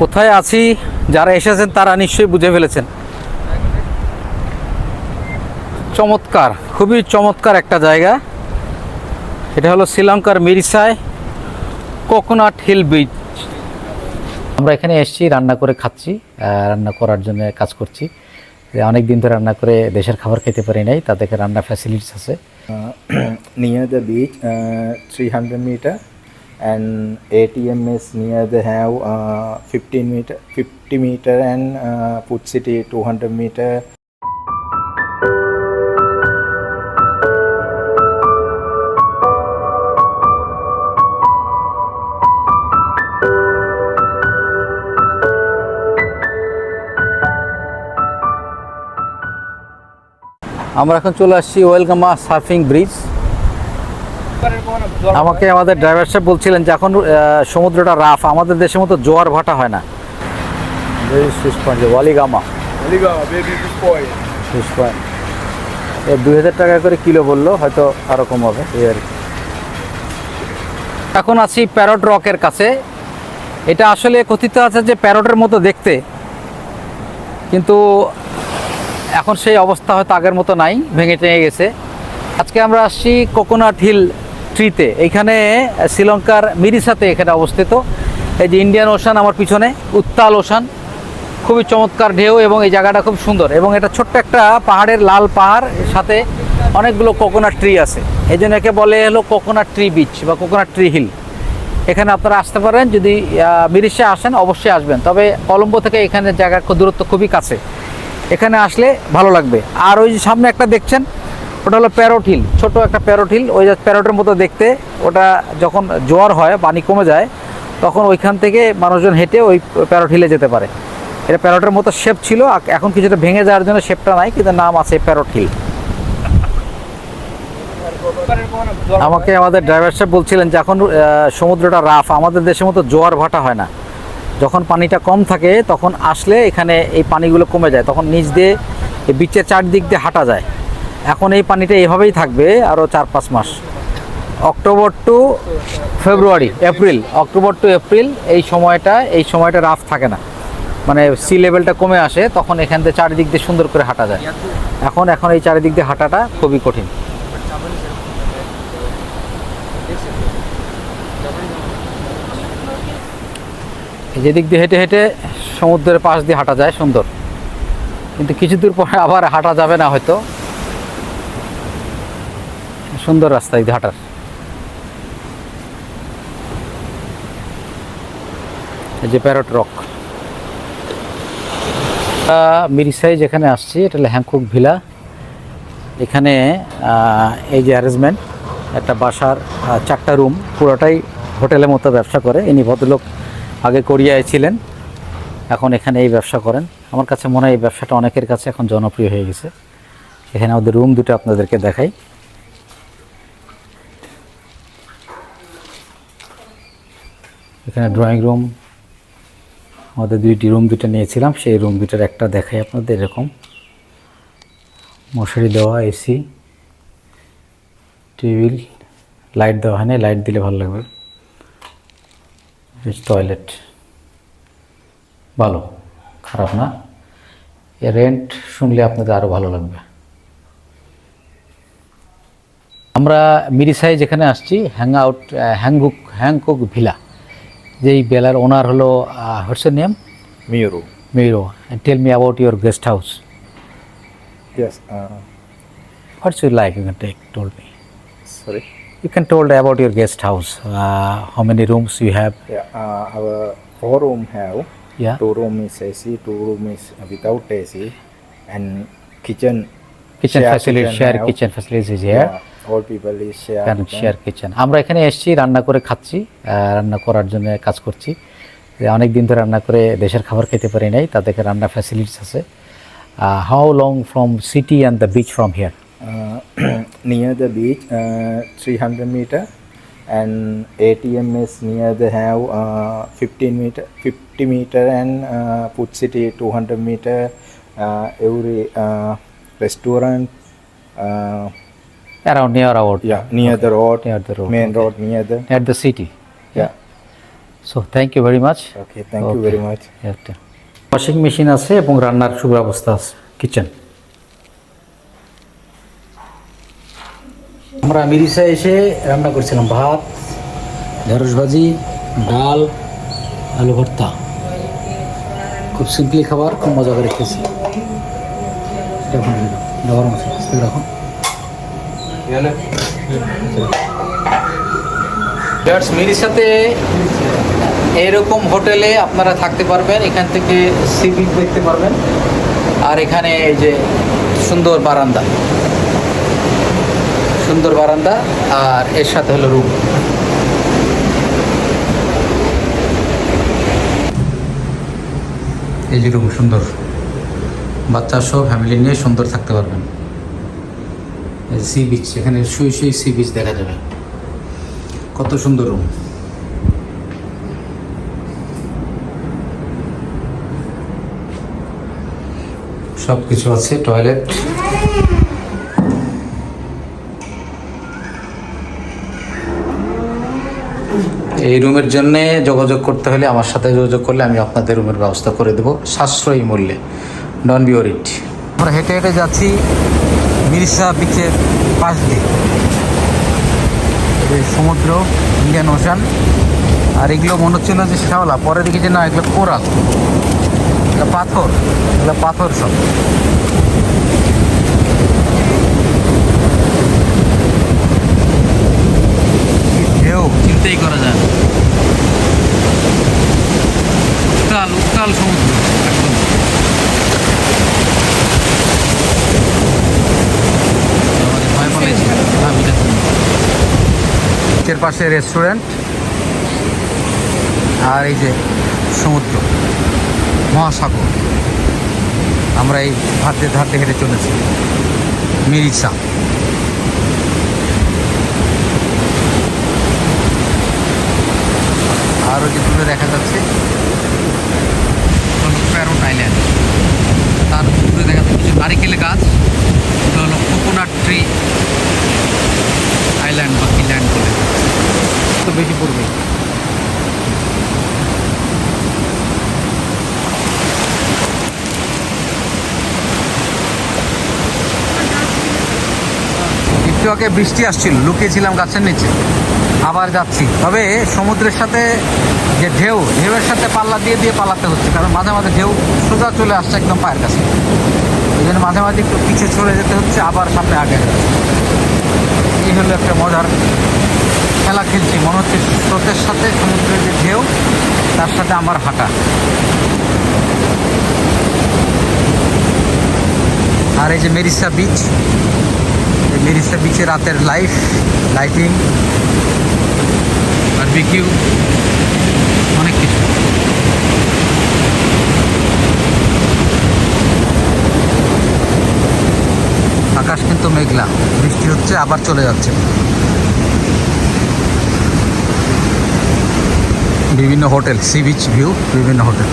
কোথায় আছি যারা এসেছেন তারা নিশ্চয়ই বুঝে ফেলেছেন চমৎকার খুবই চমৎকার একটা জায়গা এটা হলো শ্রীলঙ্কার মিরিসায় কোকোনাট হিল বিচ আমরা এখানে এসছি রান্না করে খাচ্ছি রান্না করার জন্য কাজ করছি অনেক দিন ধরে রান্না করে দেশের খাবার খেতে পারি নাই তাদেরকে রান্না ফ্যাসিলিটিস আছে near the beach three hundred metre and ATM is near they have uh, 15 meter 50 meter and uh, put City 200 meter আমরা এখন চলে আসছি ওয়েলগামা সার্ফিং ব্রিজ আমাকে আমাদের ড্রাইভার সাহেব বলছিলেন যে এখন সমুদ্রটা রাফ আমাদের দেশের মতো জোয়ার ভাটা হয় না ওয়ালিগামা দুই হাজার টাকা করে কিলো বললো হয়তো আরো কম হবে এই আর এখন আছি প্যারট রকের কাছে এটা আসলে কথিত আছে যে প্যারটের মতো দেখতে কিন্তু এখন সেই অবস্থা হয়তো আগের মতো নাই ভেঙে টেঙে গেছে আজকে আমরা আসছি কোকোনাট হিল ট্রিতে এখানে শ্রীলঙ্কার মিরিসাতে এখানে অবস্থিত এই যে ইন্ডিয়ান ওশান আমার পিছনে উত্তাল ওশান খুবই চমৎকার ঢেউ এবং এই জায়গাটা খুব সুন্দর এবং এটা ছোট্ট একটা পাহাড়ের লাল পাহাড় সাথে অনেকগুলো কোকোনাট ট্রি আছে এই জন্য একে বলে হলো কোকোনাট ট্রি বিচ বা কোকোনাট ট্রি হিল এখানে আপনারা আসতে পারেন যদি মিরিশে আসেন অবশ্যই আসবেন তবে কলম্বো থেকে এখানে জায়গার দূরত্ব খুবই কাছে এখানে আসলে ভালো লাগবে আর ওই যে সামনে একটা দেখছেন ওটা হলো প্যারোট হিল ছোটো একটা প্যারোট হিল ওই প্যারোটের মতো দেখতে ওটা যখন জোয়ার হয় পানি কমে যায় তখন ওইখান থেকে মানুষজন হেঁটে ওই প্যারোট হিলে যেতে পারে এটা প্যারোটের মতো শেপ ছিল এখন কিছুটা ভেঙে যাওয়ার জন্য শেপটা নাই কিন্তু নাম আছে প্যারোট হিল আমাকে আমাদের ড্রাইভার সাহেব বলছিলেন যে এখন সমুদ্রটা রাফ আমাদের দেশের মতো জোয়ার ভাটা হয় না যখন পানিটা কম থাকে তখন আসলে এখানে এই পানিগুলো কমে যায় তখন নিচ দিয়ে বিচের চারদিক দিয়ে হাঁটা যায় এখন এই পানিটা এভাবেই থাকবে আরও চার পাঁচ মাস October to February April October to April এই সময়টা এই সময়টা রাফ থাকে না মানে সি লেভেলটা কমে আসে তখন এখান থেকে চারিদিক দিয়ে সুন্দর করে হাঁটা যায় এখন এখন এই চারিদিক দিয়ে হাঁটাটা খুবই কঠিন যেদিক দিয়ে হেঁটে হেঁটে সমুদ্রের পাশ দিয়ে হাঁটা যায় সুন্দর কিন্তু কিছু দূর পরে আবার হাঁটা যাবে না হয়তো সুন্দর রাস্তা এই হাঁটার এই যে প্যারট রক মিরিসাই যেখানে আসছি এটা হ্যাংকুক ভিলা এখানে এই যে অ্যারেঞ্জমেন্ট একটা বাসার চারটা রুম পুরোটাই হোটেলের মতো ব্যবসা করে ইনি ভদ্রলোক আগে কোরিয়ায় ছিলেন এখন এখানে এই ব্যবসা করেন আমার কাছে মনে হয় এই ব্যবসাটা অনেকের কাছে এখন জনপ্রিয় হয়ে গেছে এখানে আমাদের রুম দুটো আপনাদেরকে দেখাই এখানে ড্রয়িং রুম আমাদের দুইটি রুম দুটো নিয়েছিলাম সেই রুম দুটার একটা দেখাই আপনাদের এরকম মশারি দেওয়া এসি টেবিল লাইট দেওয়া হয় না লাইট দিলে ভালো লাগবে টয়লেট ভালো খারাপ না এ রেন্ট শুনলে আপনাদের আরও ভালো লাগবে আমরা মিরিসাই যেখানে আসছি হ্যাং আউট হ্যাংকুক হ্যাংকুক ভিলা যেই বেলার ওনার হলো what's name Miro. Miro tell me about your guest house Yes. Uh, what's you like you can take told me sorry. You can told about your guest house. Uh, how many rooms you have? Yeah. Uh, our four room have. Yeah. Two room is AC. Two room is without AC, and kitchen. Kitchen share facility, share have. kitchen facilities is here. Yeah. Share kitchen আমরা এখানে এসেছি রান্না করে খাচ্ছি রান্না করার জন্য কাজ করছি অনেক দিন ধরে রান্না করে দেশের খাবার খেতে পারি নাই তাদেরকে রান্না ফ্যাসিলিটিস আছে how long from city and the beach from here near the beach three hundred metre and ATM is near the have fifteen metre fifty metre and food city two hundred metre every restaurant Around near our road. Yeah, near okay. the road. Near the road. Main okay. road, near the. Near the city. Yeah. So thank you very much. Okay, thank okay. you very much. Yeah. Washing machine আছে এবং রান্নার সুব্যবস্থা আছে kitchen আমরা মিরিসা এসে রান্না করেছিলাম ভাত ঢেঁড়স ভাজি ডাল আলু ভর্তা খুব সিম্পলি খাবার খুব মজা করে খেয়েছি এটা রাখুন মিরির সাথে এরকম হোটেলে আপনারা থাকতে পারবেন এখান থেকে সি দেখতে পারবেন আর এখানে এই যে সুন্দর বারান্দা সুন্দর বারান্দা আর এর সাথে হলো রুম এই যে রুম সুন্দর বাচ্চা সহ ফ্যামিলি নিয়ে সুন্দর থাকতে পারবেন সি বিচ এখানে শুয়ে শুয়ে সি বিচ দেখা যাবে কত সুন্দর রুম সব কিছু আছে টয়লেট এই রুমের জন্য যোগাযোগ করতে হলে আমার সাথে যোগাযোগ করলে আমি আপনাদের রুমের ব্যবস্থা করে দেবো সাশ্রয়ী মূল্যে ডন বিওরিট আমরা হেঁটে হেঁটে যাচ্ছি মিরিসা বিচের পাশ দিয়ে সমুদ্র ইন্ডিয়ান ওশান আর এগুলো মনে হচ্ছিল যে শ্যাওলা পরে দেখি যে না এগুলো কোরাল এগুলো পাথর এগুলো পাথর সব পাশে রেস্টুরেন্ট আর এই যে সমুদ্র মহাসাগর আমরা এই ভাতের ধারতে হেঁটে চলেছি মিরিচা আরও যে দূরে দেখা যাচ্ছে প্যারোট আইল্যান্ড তার দূরে দেখা যাচ্ছে কিছু নারিকেল গাছ এগুলো হলো কোকোনাট ট্রি আইল্যান্ড তো বেশি পড়বে একটু আগে বৃষ্টি আসছিল লুকিয়েছিলাম গাছের নিচে আবার যাচ্ছি তবে সমুদ্রের সাথে যে ঢেউ ঢেউয়ের সাথে পাল্লা দিয়ে দিয়ে পালাতে হচ্ছে কারণ মাঝে মাঝে ঢেউ সোজা চলে আসছে একদম পায়ের কাছে ওই জন্য মাঝে মাঝে একটু পিছিয়ে চলে যেতে হচ্ছে আবার সামনে আগে এই হলো একটা মজার খেলা খেলছি মনে হচ্ছে স্রোতের সাথে সমুদ্রের যে ঢেউ তার সাথে আমার হাঁটা আর এই যে মেরিসা বিচ এই মেরিসা বিচে রাতের লাইফ লাইটিং আর বিকিউ অনেক কিছু আকাশ কিন্তু মেঘলা বৃষ্টি হচ্ছে আবার চলে যাচ্ছে বিভিন্ন হোটেল সি বিচ ভিউ বিভিন্ন হোটেল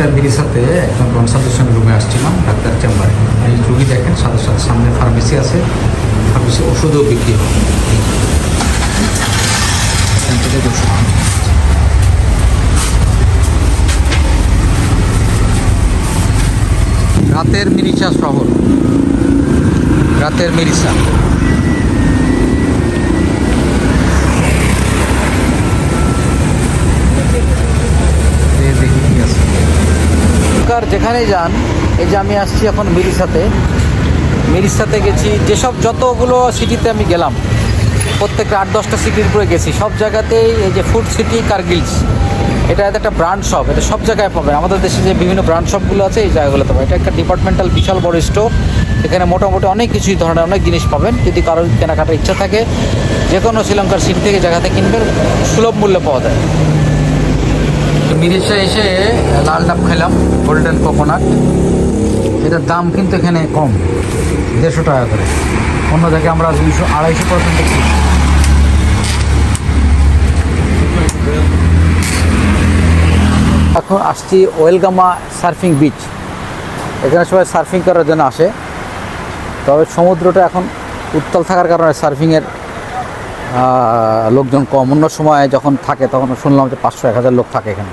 ডাক্তার বিরির সাথে একজন কনসালটেশন রুমে আসছিলাম ডাক্তার চেম্বারে এই রুগী দেখেন সাথে সাথে সামনে ফার্মেসি আছে ফার্মেসি ওষুধও বিক্রি হয় রাতের মিরিচা শহর রাতের মিরিচা যেখানেই যান এই যে আমি আসছি এখন মিরিসাতে মিরিসাতে গেছি যেসব যতগুলো সিটিতে আমি গেলাম প্রত্যেকটা আট দশটা সিটির উপরে গেছি সব জায়গাতেই এই যে ফুড সিটি কার্গিলস এটা একটা ব্র্যান্ড শপ এটা সব জায়গায় পাবেন আমাদের দেশে যে বিভিন্ন ব্র্যান্ড শপগুলো আছে এই জায়গাগুলোতে পাবেন এটা একটা ডিপার্টমেন্টাল বিশাল বড় স্টোর এখানে মোটামুটি অনেক কিছুই ধরনের অনেক জিনিস পাবেন যদি কারোর কেনাকাটার ইচ্ছা থাকে যে কোনো শ্রীলঙ্কার সিট থেকে জায়গাতে কিনবেন সুলভ মূল্যে পাওয়া যায় মিরিচে এসে লাল ডাব খেলাম গোল্ডেন কোকোনাট এটার দাম কিন্তু এখানে কম দেড়শো টাকা করে অন্য দেখে আমরা দুইশো আড়াইশো পার্সেন্ট দেখছি এখন আসছি ওয়েলগামা সার্ফিং বিচ এখানে সবাই সার্ফিং করার জন্য আসে তবে সমুদ্রটা এখন উত্তাল থাকার কারণে সার্ফিংয়ের লোকজন কম অন্য সময় যখন থাকে তখন শুনলাম যে পাঁচশো এক হাজার লোক থাকে এখানে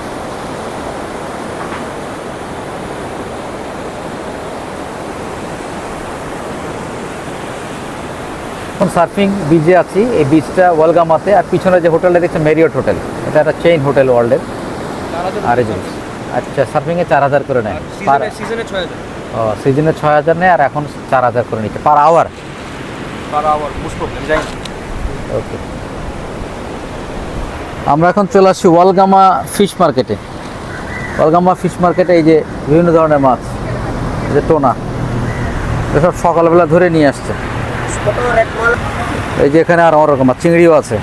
এখন সার্ফিং বিচে আছি এই বিচটা ওয়ালগামাতে আর পিছনে যে হোটেলটা দেখছেন মেরিয়ট হোটেল এটা একটা চেইন হোটেল ওয়ার্ল্ডের আর আচ্ছা সার্ফিংয়ে চার হাজার করে নেয় পার ও সিজনে ছয় হাজার নেয় আর এখন চার হাজার করে নিচ্ছে পার আওয়ার পার আওয়ার ওকে আমরা এখন চলে আসছি ওয়ালগামা ফিশ মার্কেটে ওয়ালগামা ফিশ মার্কেটে এই যে বিভিন্ন ধরনের মাছ যে টোনা এসব সকালবেলা ধরে নিয়ে আসছে এই যে এখানে আর অনেক মাছ চিংড়িও আছে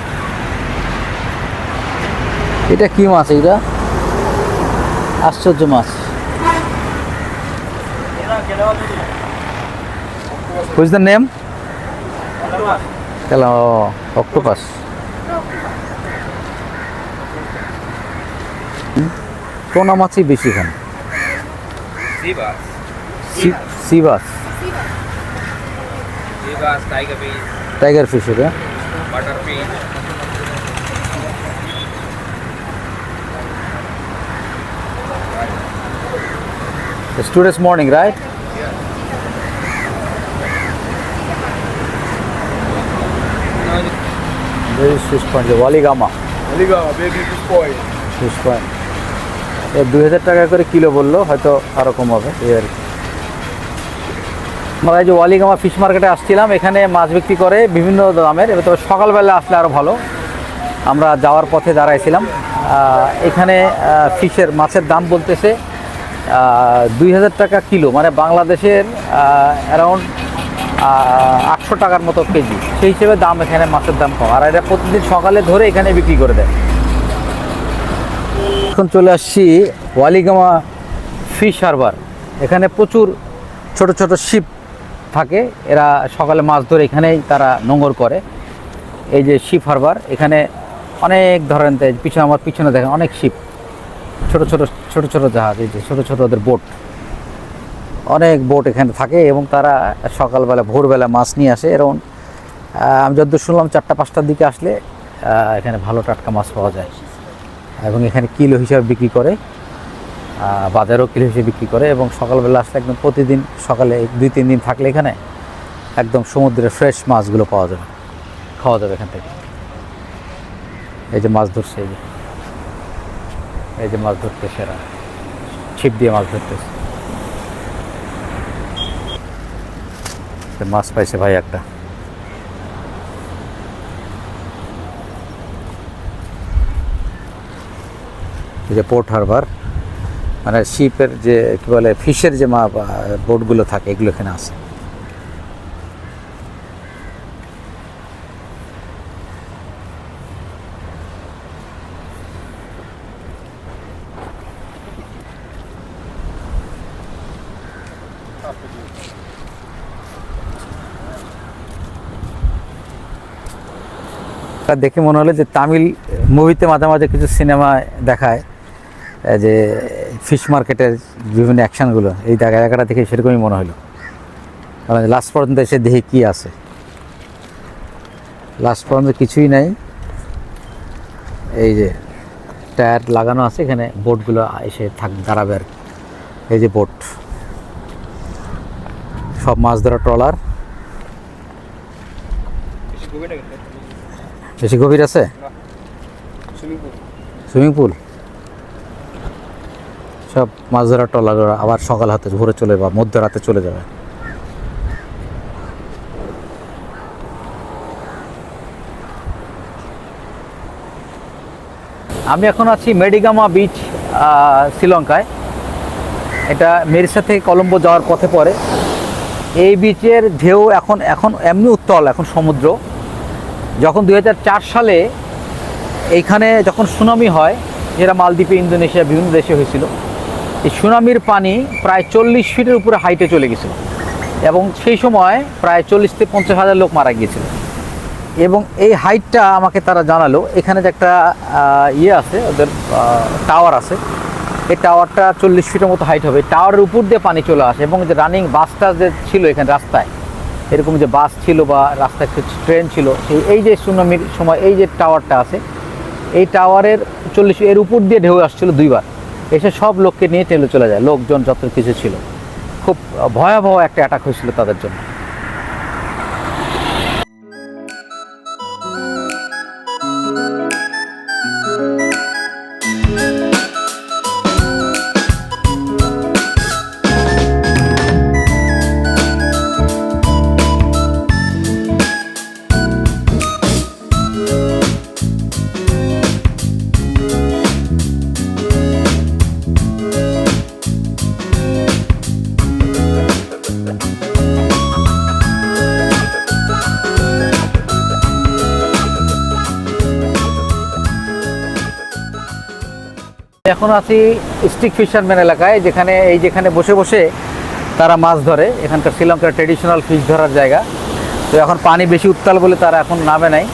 এটা কি মাছ এটা আশ্চর্য মাছ হুইজ দ্য নেম কেলা অক্টোপাস পোনা মাছই বেশি খান sea bass sea bass sea bass tiger tiger ফিশেরা water pig a students morning right base সুস পঞ্জা ওয়ালিগামা ওয়ালিগাওয়া বেবি ফয়েস শুস ফ্যাট এ 2000 টাকা করে কিলো বললো হয়তো আরো কম হবে ইয়ার আমরা যে ওয়ালিগামা ফিশ মার্কেটে আসছিলাম এখানে মাছ বিক্রি করে বিভিন্ন দামের এবার তবে সকালবেলা আসলে আরও ভালো আমরা যাওয়ার পথে দাঁড়াইছিলাম এখানে ফিশের মাছের দাম বলতেছে দুই হাজার টাকা কিলো মানে বাংলাদেশের অ্যারাউন্ড আটশো টাকার মতো কেজি সেই হিসেবে দাম এখানে মাছের দাম কম আর এটা প্রতিদিন সকালে ধরে এখানে বিক্রি করে দেয় এখন চলে আসছি ওয়ালিগামা ফিশ হারবার এখানে প্রচুর ছোট ছোট শিপ থাকে এরা সকালে মাছ ধরে এখানেই তারা নোংর করে এই যে শিপ হারবার এখানে অনেক ধরনের পিছনে আমার পিছনে দেখেন অনেক শিপ ছোট ছোট ছোট ছোট জাহাজ এই যে ছোটো ছোটো ওদের বোট অনেক বোট এখানে থাকে এবং তারা সকালবেলা ভোরবেলা মাছ নিয়ে আসে এবং আমি যদি শুনলাম চারটা পাঁচটার দিকে আসলে এখানে ভালো টাটকা মাছ পাওয়া যায় এবং এখানে কিলো হিসাবে বিক্রি করে বাজারেও কিলো হিসেবে বিক্রি করে এবং সকালবেলা আসলে একদম প্রতিদিন সকালে দুই তিন দিন থাকলে এখানে একদম সমুদ্রের ফ্রেশ মাছগুলো পাওয়া যাবে খাওয়া যাবে এখান থেকে এই যে মাছ ধরছে এই যে এই যে মাছ ধরতে সেরা ছিপ দিয়ে মাছ ধরতেছে মাছ পাইছে ভাই একটা এই যে পোর্ট হারবার মানে শিপের যে কী বলে ফিশের যে মা বোটগুলো থাকে এগুলো এখানে আছে দেখে মনে হলো যে তামিল মুভিতে মাঝে মাঝে কিছু সিনেমা দেখায় যে ফিশ মার্কেটের বিভিন্ন অ্যাকশানগুলো এই জায়গাটা দেখে সেরকমই মনে হলো কারণ লাস্ট পর্যন্ত এসে দেখি কী আছে লাস্ট পর্যন্ত কিছুই নাই এই যে টায়ার লাগানো আছে এখানে বোটগুলো এসে থাক দাঁড়াবে আর এই যে বোট সব মাছ ধরা ট্রলার বেশি গভীর আছে সুইমিং পুল সব মাছ ধরা টলার আবার সকাল হাতে ভোরে চলে যাবে মধ্যরাতে চলে যাবে আমি এখন আছি মেডিগামা বিচ শ্রীলঙ্কায় এটা মেরিসা থেকে কলম্বো যাওয়ার পথে পড়ে এই বিচের ঢেউ এখন এখন এমনি উত্তল এখন সমুদ্র যখন দু সালে এইখানে যখন সুনামি হয় যেটা মালদ্বীপে ইন্দোনেশিয়া বিভিন্ন দেশে হয়েছিল এই সুনামির পানি প্রায় চল্লিশ ফিটের উপরে হাইটে চলে গেছিল এবং সেই সময় প্রায় চল্লিশ থেকে পঞ্চাশ হাজার লোক মারা গিয়েছিল এবং এই হাইটটা আমাকে তারা জানালো এখানে যে একটা ইয়ে আছে ওদের টাওয়ার আছে এই টাওয়ারটা চল্লিশ ফিটের মতো হাইট হবে টাওয়ারের উপর দিয়ে পানি চলে আসে এবং যে রানিং বাসটা যে ছিল এখানে রাস্তায় এরকম যে বাস ছিল বা রাস্তায় ট্রেন ছিল সেই এই যে সুনামির সময় এই যে টাওয়ারটা আছে এই টাওয়ারের চল্লিশ এর উপর দিয়ে ঢেউ আসছিলো দুইবার এসে সব লোককে নিয়ে টেলে চলে যায় লোকজন যত কিছু ছিল খুব ভয়াবহ একটা অ্যাটাক হয়েছিল তাদের জন্য এখন আছি স্টিক ফিশারম্যান এলাকায় যেখানে এই যেখানে বসে বসে তারা মাছ ধরে এখানকার শ্রীলঙ্কার ট্রেডিশনাল ফিশ ধরার জায়গা তো এখন পানি বেশি উত্তাল বলে তারা এখন নামে নাই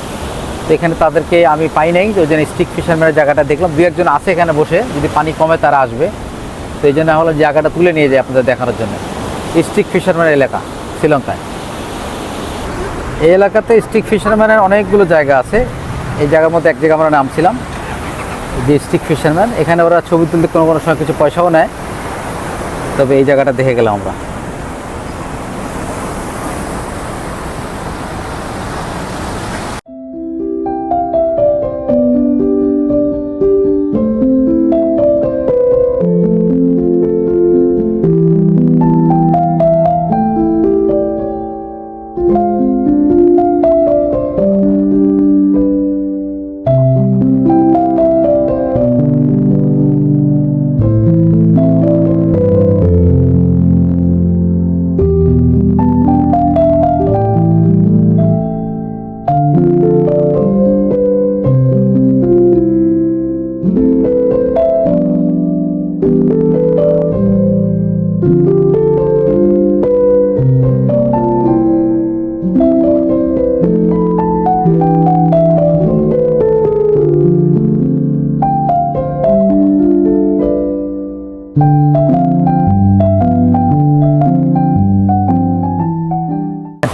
তো এখানে তাদেরকে আমি পাই নাই তো ওই জন্য স্টিক ফিশারম্যানের জায়গাটা দেখলাম দু একজন আছে এখানে বসে যদি পানি কমে তারা আসবে তো এই জন্য হলো জায়গাটা তুলে নিয়ে যায় আপনাদের দেখানোর জন্য স্টিক ফিশারম্যান এলাকা শ্রীলঙ্কায় এই এলাকাতে স্টিক ফিশারম্যানের অনেকগুলো জায়গা আছে এই জায়গার মধ্যে এক জায়গা আমরা নামছিলাম যে স্টিক ফিশারম্যান এখানে ওরা ছবি তুলতে কোনো কোনো সময় কিছু পয়সাও নেয় তবে এই জায়গাটা দেখে গেলাম আমরা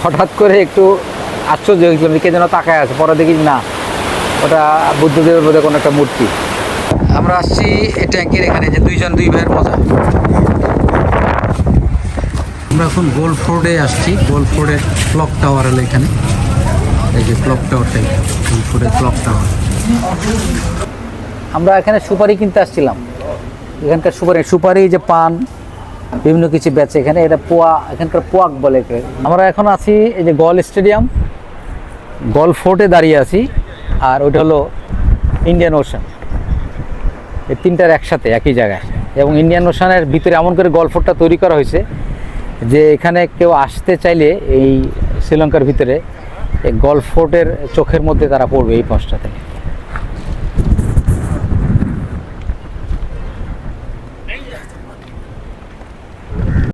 হঠাৎ করে একটু আশ্চর্য হয়েছিলাম কে যেন তাকায় আছে পরে দেখি না ওটা বুদ্ধদেবের মধ্যে কোনো একটা মূর্তি আমরা আসছি এই ট্যাঙ্কের এখানে যে দুইজন দুই ভাইয়ের মজা আমরা এখন গোল্ড ফোর্ডে আসছি গোল্ড ফোর্ডের ক্লক টাওয়ার হলো এখানে এই যে ক্লক টাওয়ারটাই গোল্ড ফোর্ডের ক্লক টাওয়ার আমরা এখানে সুপারি কিনতে আসছিলাম এখানকার সুপারি সুপারি যে পান বিভিন্ন কিছু বেচে এখানে এটা পোয়া এখানকার পোয়াক বলে আমরা এখন আছি এই যে গল স্টেডিয়াম গল ফোর্টে দাঁড়িয়ে আছি আর ওইটা হলো ইন্ডিয়ান ওশান এই তিনটার একসাথে একই জায়গায় এবং ইন্ডিয়ান ওশানের ভিতরে এমন করে গল ফোর্টটা তৈরি করা হয়েছে যে এখানে কেউ আসতে চাইলে এই শ্রীলঙ্কার ভিতরে এই গল ফোর্টের চোখের মধ্যে তারা পড়বে এই পাঁচটা থেকে